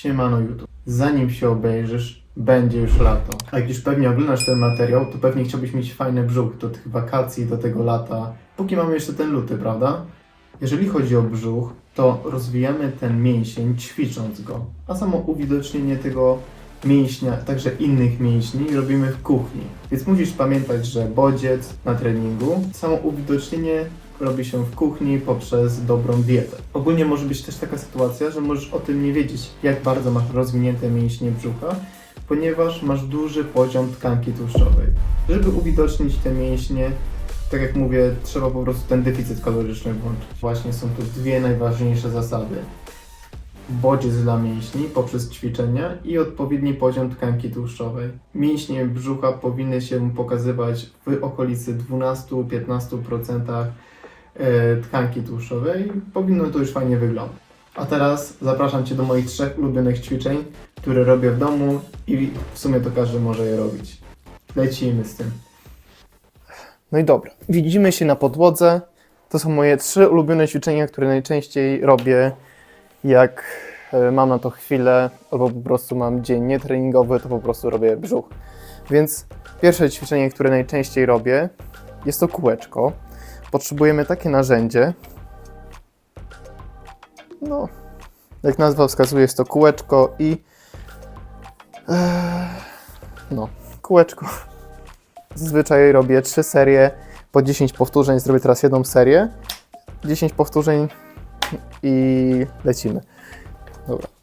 Siemano YouTube. Zanim się obejrzysz, będzie już lato. A jak już pewnie oglądasz ten materiał, to pewnie chciałbyś mieć fajny brzuch do tych wakacji, do tego lata. Póki mamy jeszcze ten luty, prawda? Jeżeli chodzi o brzuch, to rozwijamy ten mięsień ćwicząc go. A samo uwidocznienie tego mięśnia, także innych mięśni robimy w kuchni. Więc musisz pamiętać, że bodziec na treningu, samo uwidocznienie robi się w kuchni poprzez dobrą dietę. Ogólnie może być też taka sytuacja, że możesz o tym nie wiedzieć, jak bardzo masz rozwinięte mięśnie brzucha, ponieważ masz duży poziom tkanki tłuszczowej. Żeby uwidocznić te mięśnie, tak jak mówię, trzeba po prostu ten deficyt kaloryczny włączyć. Właśnie są tu dwie najważniejsze zasady. Bodziec dla mięśni poprzez ćwiczenia i odpowiedni poziom tkanki tłuszczowej. Mięśnie brzucha powinny się pokazywać w okolicy 12-15% e, tkanki tłuszczowej. Powinno to już fajnie wyglądać. A teraz zapraszam Cię do moich trzech ulubionych ćwiczeń, które robię w domu i w sumie to każdy może je robić. Lecimy z tym. No i dobra, widzimy się na podłodze. To są moje trzy ulubione ćwiczenia, które najczęściej robię, jak e, mam na to chwilę, albo po prostu mam dzień nietreningowy, to po prostu robię brzuch. Więc pierwsze ćwiczenie, które najczęściej robię, jest to kółeczko. Potrzebujemy takie narzędzie. No, jak nazwa wskazuje, jest to kółeczko i. e, no, kółeczko. Zazwyczaj robię trzy serie po 10 powtórzeń. Zrobię teraz jedną serię. 10 powtórzeń i lecimy. Dobra.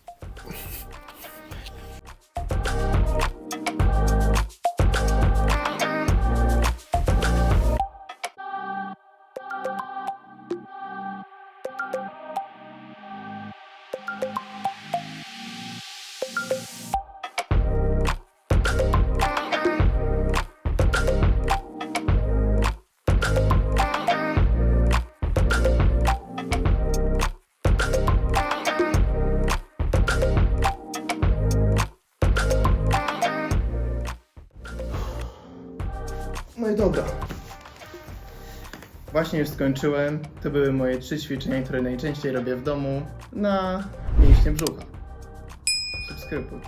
No i dobra. Właśnie już skończyłem. To były moje trzy ćwiczenia, które najczęściej robię w domu na mięśnie brzucha. Subskrybuj.